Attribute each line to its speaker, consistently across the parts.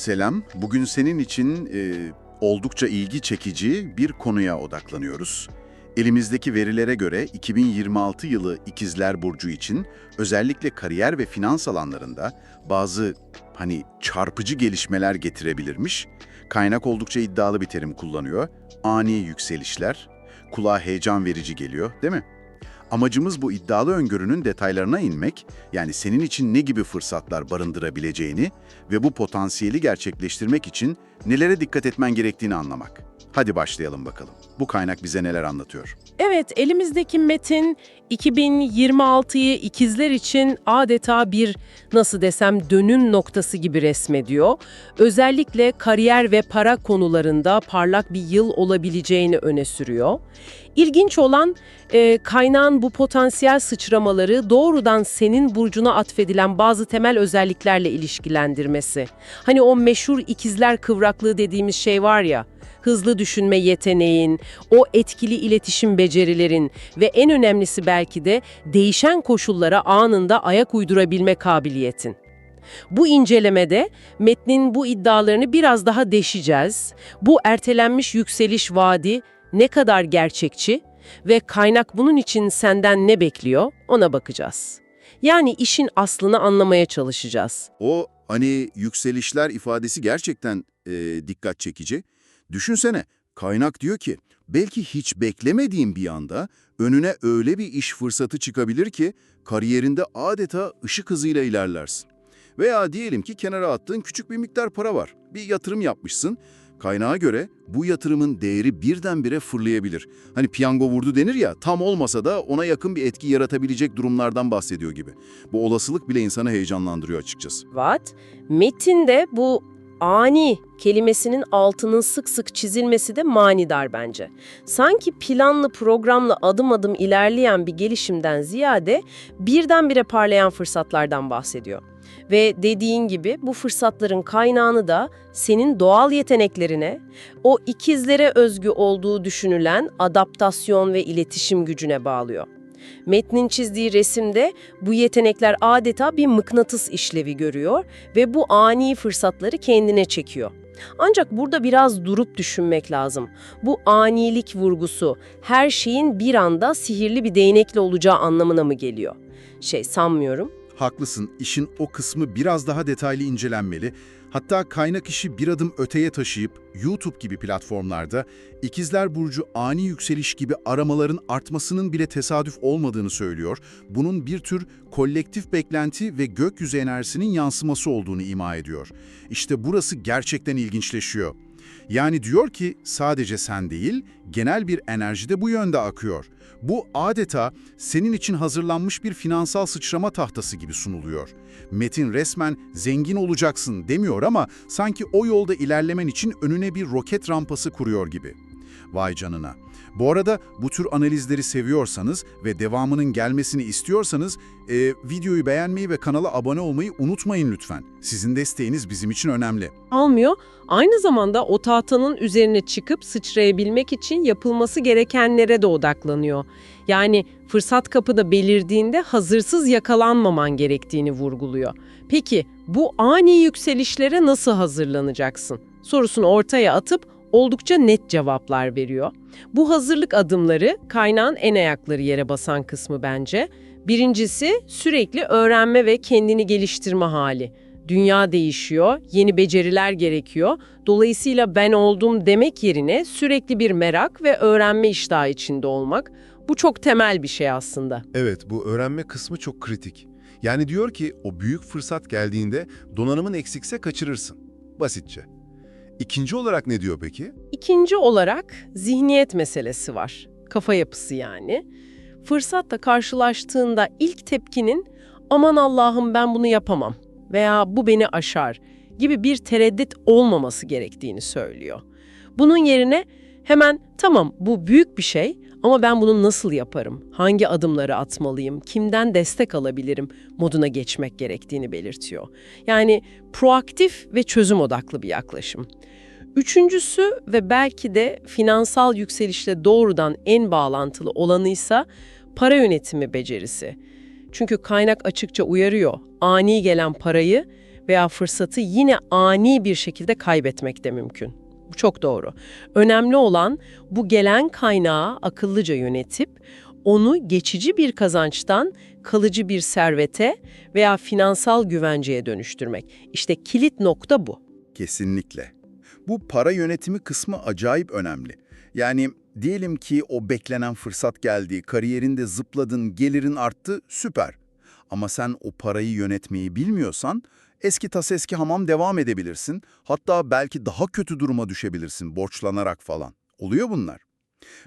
Speaker 1: Selam. Bugün senin için e, oldukça ilgi çekici bir konuya odaklanıyoruz. Elimizdeki verilere göre 2026 yılı İkizler Burcu için özellikle kariyer ve finans alanlarında bazı hani çarpıcı gelişmeler getirebilirmiş. Kaynak oldukça iddialı bir terim kullanıyor. Ani yükselişler. Kulağa heyecan verici geliyor, değil mi? Amacımız bu iddialı öngörünün detaylarına inmek, yani senin için ne gibi fırsatlar barındırabileceğini ve bu potansiyeli gerçekleştirmek için nelere dikkat etmen gerektiğini anlamak. Hadi başlayalım bakalım. Bu kaynak bize neler anlatıyor?
Speaker 2: Evet, elimizdeki metin 2026'yı ikizler için adeta bir nasıl desem dönüm noktası gibi resmediyor. Özellikle kariyer ve para konularında parlak bir yıl olabileceğini öne sürüyor. İlginç olan e, kaynağın bu potansiyel sıçramaları doğrudan senin burcuna atfedilen bazı temel özelliklerle ilişkilendirmesi. Hani o meşhur ikizler kıvraklığı dediğimiz şey var ya, hızlı düşünme yeteneğin, o etkili iletişim becerilerin ve en önemlisi belki de değişen koşullara anında ayak uydurabilme kabiliyetin. Bu incelemede metnin bu iddialarını biraz daha deşeceğiz. Bu ertelenmiş yükseliş vaadi ne kadar gerçekçi ve kaynak bunun için senden ne bekliyor ona bakacağız. Yani işin aslını anlamaya çalışacağız.
Speaker 1: O hani yükselişler ifadesi gerçekten e, dikkat çekici. Düşünsene, kaynak diyor ki, belki hiç beklemediğin bir anda önüne öyle bir iş fırsatı çıkabilir ki kariyerinde adeta ışık hızıyla ilerlersin. Veya diyelim ki kenara attığın küçük bir miktar para var. Bir yatırım yapmışsın. Kaynağa göre bu yatırımın değeri birdenbire fırlayabilir. Hani piyango vurdu denir ya, tam olmasa da ona yakın bir etki yaratabilecek durumlardan bahsediyor gibi. Bu olasılık bile insanı heyecanlandırıyor açıkçası.
Speaker 2: What? Metinde bu ani kelimesinin altının sık sık çizilmesi de manidar bence. Sanki planlı programlı adım adım ilerleyen bir gelişimden ziyade birdenbire parlayan fırsatlardan bahsediyor. Ve dediğin gibi bu fırsatların kaynağını da senin doğal yeteneklerine, o ikizlere özgü olduğu düşünülen adaptasyon ve iletişim gücüne bağlıyor. Metnin çizdiği resimde bu yetenekler adeta bir mıknatıs işlevi görüyor ve bu ani fırsatları kendine çekiyor. Ancak burada biraz durup düşünmek lazım. Bu anilik vurgusu her şeyin bir anda sihirli bir değnekle olacağı anlamına mı geliyor? Şey sanmıyorum.
Speaker 3: Haklısın, işin o kısmı biraz daha detaylı incelenmeli. Hatta kaynak işi bir adım öteye taşıyıp YouTube gibi platformlarda İkizler Burcu ani yükseliş gibi aramaların artmasının bile tesadüf olmadığını söylüyor. Bunun bir tür kolektif beklenti ve gökyüzü enerjisinin yansıması olduğunu ima ediyor. İşte burası gerçekten ilginçleşiyor. Yani diyor ki sadece sen değil, genel bir enerji de bu yönde akıyor. Bu adeta senin için hazırlanmış bir finansal sıçrama tahtası gibi sunuluyor. Metin resmen zengin olacaksın demiyor ama sanki o yolda ilerlemen için önüne bir roket rampası kuruyor gibi. Vay canına. Bu arada bu tür analizleri seviyorsanız ve devamının gelmesini istiyorsanız e, videoyu beğenmeyi ve kanala abone olmayı unutmayın lütfen. Sizin desteğiniz bizim için önemli.
Speaker 2: Almıyor. Aynı zamanda o tahtanın üzerine çıkıp sıçrayabilmek için yapılması gerekenlere de odaklanıyor. Yani fırsat kapıda belirdiğinde hazırsız yakalanmaman gerektiğini vurguluyor. Peki bu ani yükselişlere nasıl hazırlanacaksın? Sorusunu ortaya atıp oldukça net cevaplar veriyor. Bu hazırlık adımları kaynağın en ayakları yere basan kısmı bence. Birincisi sürekli öğrenme ve kendini geliştirme hali. Dünya değişiyor, yeni beceriler gerekiyor. Dolayısıyla ben oldum demek yerine sürekli bir merak ve öğrenme iştahı içinde olmak. Bu çok temel bir şey aslında.
Speaker 4: Evet, bu öğrenme kısmı çok kritik. Yani diyor ki o büyük fırsat geldiğinde donanımın eksikse kaçırırsın. Basitçe. İkinci olarak ne diyor peki?
Speaker 2: İkinci olarak zihniyet meselesi var. Kafa yapısı yani. Fırsatla karşılaştığında ilk tepkinin aman Allah'ım ben bunu yapamam veya bu beni aşar gibi bir tereddüt olmaması gerektiğini söylüyor. Bunun yerine hemen tamam bu büyük bir şey ama ben bunu nasıl yaparım, hangi adımları atmalıyım, kimden destek alabilirim moduna geçmek gerektiğini belirtiyor. Yani proaktif ve çözüm odaklı bir yaklaşım. Üçüncüsü ve belki de finansal yükselişle doğrudan en bağlantılı olanıysa para yönetimi becerisi. Çünkü kaynak açıkça uyarıyor. Ani gelen parayı veya fırsatı yine ani bir şekilde kaybetmek de mümkün. Bu çok doğru. Önemli olan bu gelen kaynağı akıllıca yönetip onu geçici bir kazançtan kalıcı bir servete veya finansal güvenceye dönüştürmek. İşte kilit nokta bu.
Speaker 1: Kesinlikle. Bu para yönetimi kısmı acayip önemli. Yani diyelim ki o beklenen fırsat geldi, kariyerinde zıpladın, gelirin arttı, süper. Ama sen o parayı yönetmeyi bilmiyorsan eski tas eski hamam devam edebilirsin. Hatta belki daha kötü duruma düşebilirsin borçlanarak falan. Oluyor bunlar.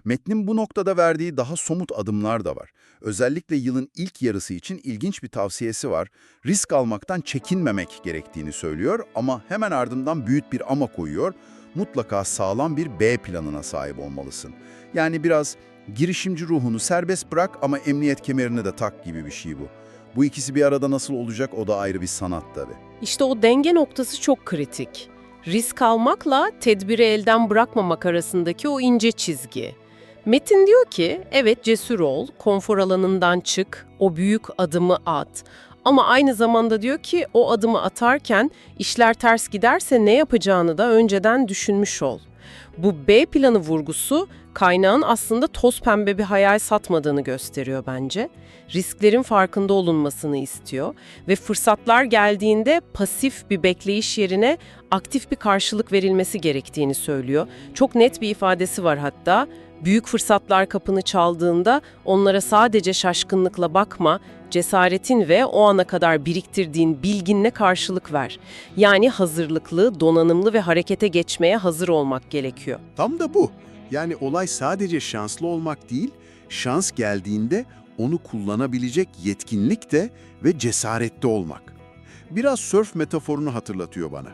Speaker 1: Metnin bu noktada verdiği daha somut adımlar da var. Özellikle yılın ilk yarısı için ilginç bir tavsiyesi var. Risk almaktan çekinmemek gerektiğini söylüyor ama hemen ardından büyük bir ama koyuyor. Mutlaka sağlam bir B planına sahip olmalısın. Yani biraz girişimci ruhunu serbest bırak ama emniyet kemerini de tak gibi bir şey bu. Bu ikisi bir arada nasıl olacak o da ayrı bir sanat tabii.
Speaker 2: İşte o denge noktası çok kritik. Risk almakla tedbiri elden bırakmamak arasındaki o ince çizgi. Metin diyor ki, evet cesur ol, konfor alanından çık, o büyük adımı at. Ama aynı zamanda diyor ki o adımı atarken işler ters giderse ne yapacağını da önceden düşünmüş ol. Bu B planı vurgusu kaynağın aslında toz pembe bir hayal satmadığını gösteriyor bence. Risklerin farkında olunmasını istiyor ve fırsatlar geldiğinde pasif bir bekleyiş yerine aktif bir karşılık verilmesi gerektiğini söylüyor. Çok net bir ifadesi var hatta. Büyük fırsatlar kapını çaldığında onlara sadece şaşkınlıkla bakma, cesaretin ve o ana kadar biriktirdiğin bilginle karşılık ver. Yani hazırlıklı, donanımlı ve harekete geçmeye hazır olmak gerekiyor.
Speaker 5: Tam da bu. Yani olay sadece şanslı olmak değil, şans geldiğinde onu kullanabilecek yetkinlikte ve cesarette olmak. Biraz sörf metaforunu hatırlatıyor bana.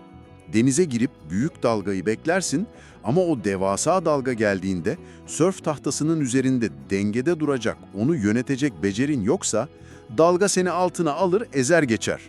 Speaker 5: Denize girip büyük dalgayı beklersin ama o devasa dalga geldiğinde sörf tahtasının üzerinde dengede duracak, onu yönetecek becerin yoksa dalga seni altına alır, ezer geçer.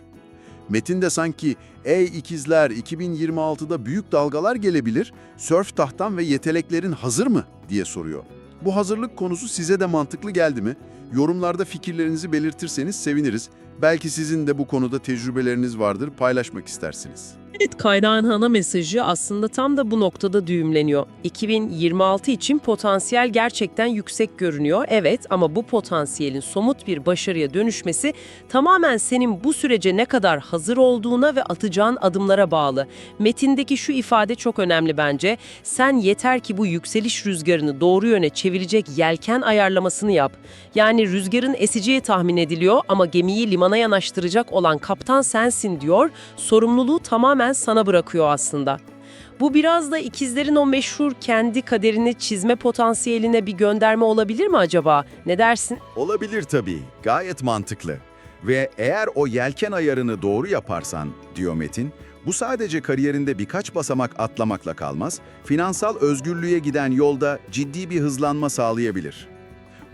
Speaker 5: Metinde sanki ''Ey ikizler 2026'da büyük dalgalar gelebilir, sörf tahtan ve yeteneklerin hazır mı?'' diye soruyor. Bu hazırlık konusu size de mantıklı geldi mi? Yorumlarda fikirlerinizi belirtirseniz seviniriz. Belki sizin de bu konuda tecrübeleriniz vardır, paylaşmak istersiniz.
Speaker 2: Evet, kaynağın ana mesajı aslında tam da bu noktada düğümleniyor. 2026 için potansiyel gerçekten yüksek görünüyor. Evet ama bu potansiyelin somut bir başarıya dönüşmesi tamamen senin bu sürece ne kadar hazır olduğuna ve atacağın adımlara bağlı. Metindeki şu ifade çok önemli bence. Sen yeter ki bu yükseliş rüzgarını doğru yöne çevirecek yelken ayarlamasını yap. Yani rüzgarın eseceği tahmin ediliyor ama gemiyi limana yanaştıracak olan kaptan sensin diyor. Sorumluluğu tamamen sana bırakıyor aslında. Bu biraz da ikizlerin o meşhur kendi kaderini çizme potansiyeline bir gönderme olabilir mi acaba? Ne dersin?
Speaker 1: Olabilir tabii. Gayet mantıklı. Ve eğer o yelken ayarını doğru yaparsan, diyor Metin, bu sadece kariyerinde birkaç basamak atlamakla kalmaz, finansal özgürlüğe giden yolda ciddi bir hızlanma sağlayabilir.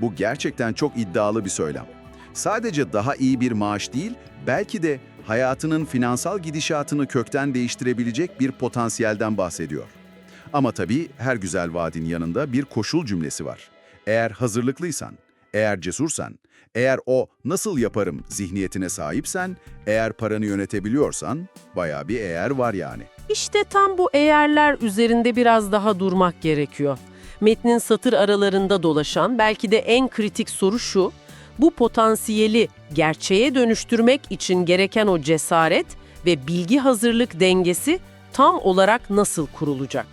Speaker 1: Bu gerçekten çok iddialı bir söylem. Sadece daha iyi bir maaş değil, belki de hayatının finansal gidişatını kökten değiştirebilecek bir potansiyelden bahsediyor. Ama tabii her güzel vaadin yanında bir koşul cümlesi var. Eğer hazırlıklıysan, eğer cesursan, eğer o nasıl yaparım zihniyetine sahipsen, eğer paranı yönetebiliyorsan, bayağı bir eğer var yani.
Speaker 2: İşte tam bu eğerler üzerinde biraz daha durmak gerekiyor. Metnin satır aralarında dolaşan belki de en kritik soru şu, bu potansiyeli gerçeğe dönüştürmek için gereken o cesaret ve bilgi hazırlık dengesi tam olarak nasıl kurulacak?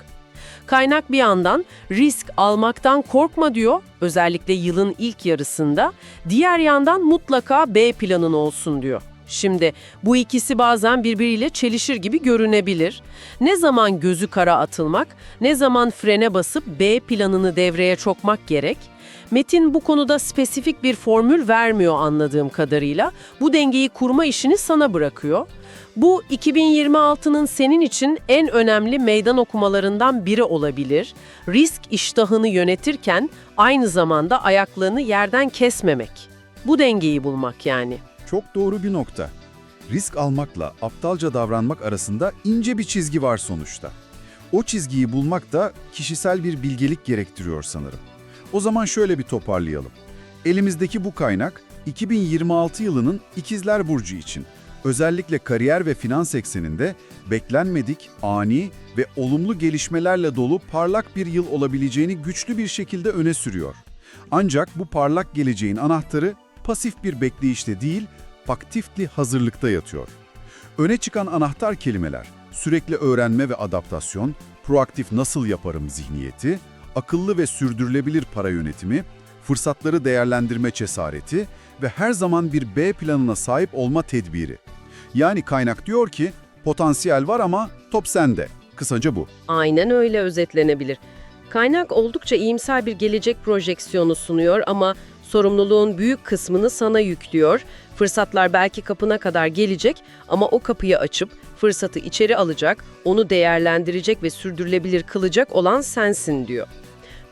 Speaker 2: Kaynak bir yandan risk almaktan korkma diyor, özellikle yılın ilk yarısında. Diğer yandan mutlaka B planın olsun diyor. Şimdi bu ikisi bazen birbiriyle çelişir gibi görünebilir. Ne zaman gözü kara atılmak, ne zaman frene basıp B planını devreye sokmak gerek? Metin bu konuda spesifik bir formül vermiyor anladığım kadarıyla. Bu dengeyi kurma işini sana bırakıyor. Bu 2026'nın senin için en önemli meydan okumalarından biri olabilir. Risk iştahını yönetirken aynı zamanda ayaklarını yerden kesmemek. Bu dengeyi bulmak yani.
Speaker 3: Çok doğru bir nokta. Risk almakla aptalca davranmak arasında ince bir çizgi var sonuçta. O çizgiyi bulmak da kişisel bir bilgelik gerektiriyor sanırım. O zaman şöyle bir toparlayalım. Elimizdeki bu kaynak 2026 yılının İkizler Burcu için Özellikle kariyer ve finans ekseninde beklenmedik, ani ve olumlu gelişmelerle dolu parlak bir yıl olabileceğini güçlü bir şekilde öne sürüyor. Ancak bu parlak geleceğin anahtarı pasif bir bekleyişte değil, aktifli hazırlıkta yatıyor. Öne çıkan anahtar kelimeler, sürekli öğrenme ve adaptasyon, proaktif nasıl yaparım zihniyeti, akıllı ve sürdürülebilir para yönetimi, fırsatları değerlendirme cesareti ve her zaman bir B planına sahip olma tedbiri. Yani kaynak diyor ki, potansiyel var ama top sende. Kısaca bu.
Speaker 2: Aynen öyle özetlenebilir. Kaynak oldukça iyimser bir gelecek projeksiyonu sunuyor ama sorumluluğun büyük kısmını sana yüklüyor. Fırsatlar belki kapına kadar gelecek ama o kapıyı açıp fırsatı içeri alacak, onu değerlendirecek ve sürdürülebilir kılacak olan sensin diyor.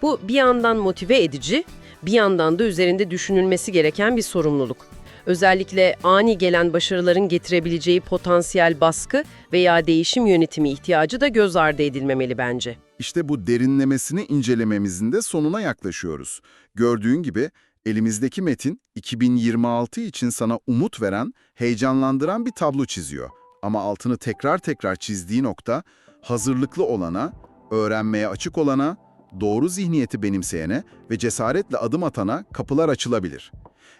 Speaker 2: Bu bir yandan motive edici, bir yandan da üzerinde düşünülmesi gereken bir sorumluluk. Özellikle ani gelen başarıların getirebileceği potansiyel baskı veya değişim yönetimi ihtiyacı da göz ardı edilmemeli bence.
Speaker 1: İşte bu derinlemesini incelememizin de sonuna yaklaşıyoruz. Gördüğün gibi elimizdeki metin 2026 için sana umut veren, heyecanlandıran bir tablo çiziyor. Ama altını tekrar tekrar çizdiği nokta hazırlıklı olana, öğrenmeye açık olana, doğru zihniyeti benimseyene ve cesaretle adım atana kapılar açılabilir.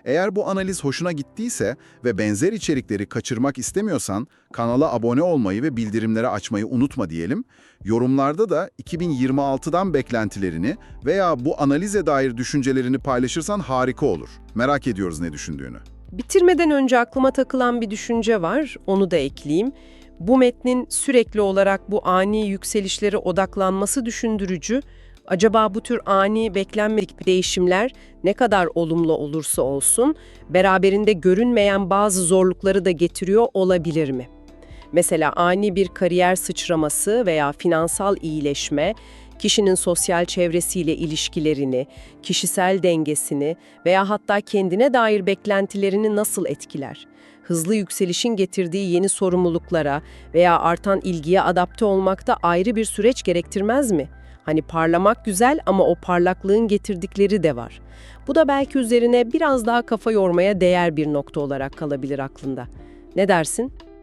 Speaker 1: Eğer bu analiz hoşuna gittiyse ve benzer içerikleri kaçırmak istemiyorsan kanala abone olmayı ve bildirimleri açmayı unutma diyelim. Yorumlarda da 2026'dan beklentilerini veya bu analize dair düşüncelerini paylaşırsan harika olur. Merak ediyoruz ne düşündüğünü.
Speaker 2: Bitirmeden önce aklıma takılan bir düşünce var, onu da ekleyeyim. Bu metnin sürekli olarak bu ani yükselişlere odaklanması düşündürücü. Acaba bu tür ani beklenmedik değişimler ne kadar olumlu olursa olsun beraberinde görünmeyen bazı zorlukları da getiriyor olabilir mi? Mesela ani bir kariyer sıçraması veya finansal iyileşme, kişinin sosyal çevresiyle ilişkilerini, kişisel dengesini veya hatta kendine dair beklentilerini nasıl etkiler? Hızlı yükselişin getirdiği yeni sorumluluklara veya artan ilgiye adapte olmak da ayrı bir süreç gerektirmez mi? Hani parlamak güzel ama o parlaklığın getirdikleri de var. Bu da belki üzerine biraz daha kafa yormaya değer bir nokta olarak kalabilir aklında. Ne dersin?